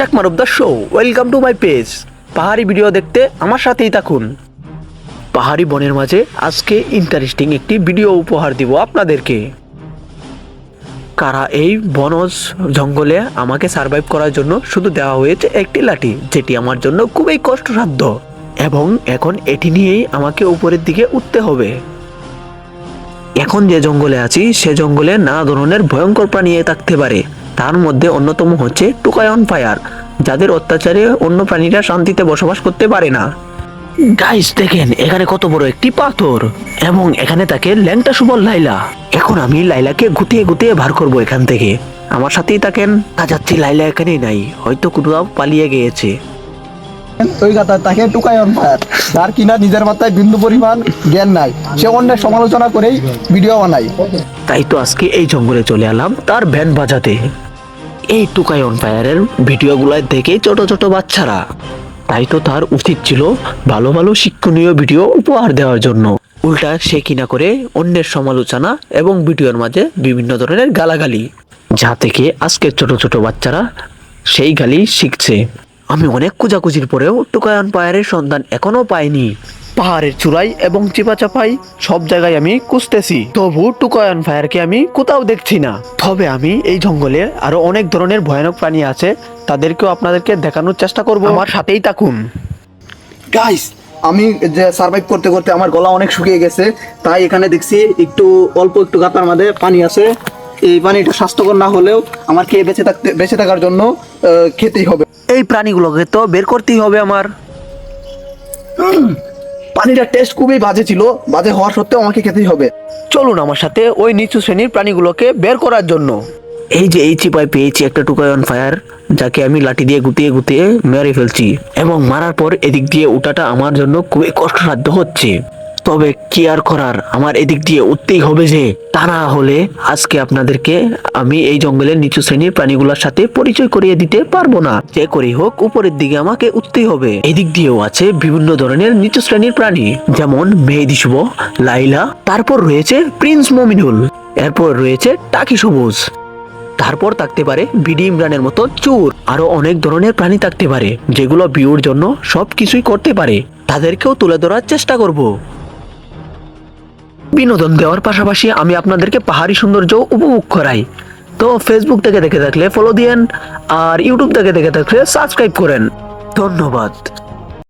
Sheikh Maruf the show welcome to my page পাহাড়ি video দেখতে আমার সাথেই থাকুন। পাহাড়ি বনের মাঝে আজকে ইন্টারেস্টিং একটি ভিডিও উপহার দিব আপনাদেরকে। কারা এই বনজ জঙ্গলে আমাকে সার্ভাইভ করার জন্য শুধু দেওয়া হয়েছে একটি লাঠি, যেটি আমার জন্য খুবই কষ্টসাধ্য, এবং এখন এটি নিয়েই আমাকে উপরের দিকে উঠতে হবে। এখন যে জঙ্গলে আছি, সে জঙ্গলে নানা ধরনের ভয়ঙ্কর প্রাণী থাকতে পারে। তার মধ্যে অন্যতম হচ্ছে টুকায়ন ফায়ার যাদের অত্যাচারে অন্য প্রাণীরা শান্তিতে বসবাস করতে পারে না। গাইস দেখেন এখানে কত বড় একটি পাথর এবং এখানে তাকে ল্যাংটা সুবল লাইলা। এখন আমি লাইলাকে গুতিয়ে গুতিয়ে বার করব এখান থেকে। আমার সাথেই থাকেন। তা যাচ্ছি লাইলা এখানেই নাই হয়তো কোথাও পালিয়ে গিয়েছে। ওই কথা তাকে টুকাই অন ফায়ার। তার কিনা নিজের মাথায় বিন্দু পরিমাণ জ্ঞান নাই সে অন্যের সমালোচনা করেই ভিডিও বানায়। তাই তো আজকে এই জঙ্গলে চলে এলাম তার ভ্যান বাজাতে। এই টুকাই অন ফায়ারের ভিডিওগুলাই দেখে ছোট ছোট বাচ্চারা। তাই তো তার উচিত ছিল ভালো ভালো শিক্ষণীয় ভিডিও উপহার দেওয়ার জন্য। উল্টা সে কিনা করে অন্যের সমালোচনা এবং ভিডিওর মাঝে বিভিন্ন ধরনের গালাগালি। যা থেকে আজকের ছোট ছোট বাচ্চারা সেই গালি শিখছে। আমি অনেক খোঁজাখুঁজির পরেও টুকায়ন পায়ারের সন্ধান এখনও পাইনি। পাহাড়ের চূড়াই এবং চিপা চাপাই সব জায়গায় আমি খুঁজতেছি। তবু টুকায়ন ফায়ারকে আমি কোথাও দেখছি না। তবে আমি এই জঙ্গলে আরও অনেক ধরনের ভয়ানক প্রাণী আছে তাদেরকেও আপনাদেরকে দেখানোর চেষ্টা করব। আমার সাথেই থাকুন। গাইস আমি যে সার্ভাইভ করতে করতে আমার গলা অনেক শুকিয়ে গেছে তাই এখানে দেখছি একটু অল্প একটু গাতার মধ্যে পানি আছে। এই পানিটা স্বাস্থ্যকর না হলেও আমার খেয়ে বেঁচে থাকতে বেঁচে থাকার জন্য খেতেই হবে। এই প্রাণীগুলোকে তো বের করতেই হবে আমার। পানিটার টেস্ট খুবই বাজে ছিল। বাজে হওয়া সত্ত্বেও আমাকে খেতেই হবে। চলুন আমার সাথে ওই নিচু শ্রেণির প্রাণীগুলোকে বের করার জন্য। এই যে এই চিপায় পেয়েছি একটা টুকায়ন ফায়ার যাকে আমি লাঠি দিয়ে গুতিয়ে গুতিয়ে মেরে ফেলছি। এবং মারার পর এদিক দিয়ে উঠাটা আমার জন্য খুবই কষ্টসাধ্য হচ্ছে। তবে কি আর করার? আমার এদিক দিয়ে উঠতেই হবে যে, তা না হলে আজকে আপনাদেরকে আমি এই জঙ্গলের নিচু শ্রেণির প্রাণীগুলোর সাথে পরিচয় করিয়ে দিতে পারব না। যে করেই হোক, উপরের দিকে আমাকে উঠতেই হবে। এদিক দিয়েও আছে বিভিন্ন ধরনের নিচু শ্রেণির প্রাণী, যেমন মেহেদি শুভ, লাইলা, তারপর রয়েছে প্রিন্স মমিনুল, এরপর রয়েছে টাকি সবুজ, তারপর থাকতে পারে বিডি ইমরানের মতো চোর, আরও অনেক ধরনের প্রাণী থাকতে পারে, যেগুলো বিউর জন্য সব কিছুই করতে পারে। তাদেরকেও তুলে ধরার চেষ্টা করব। বিনোদন দেওয়ার পাশাপাশি আমি আপনাদেরকে পাহাড়ি সৌন্দর্য উপভোগ করাই। তো ফেসবুক থেকে দেখে থাকলে ফলো দিয়েন, আর ইউটিউব থেকে দেখে থাকলে সাবস্ক্রাইব করেন। ধন্যবাদ।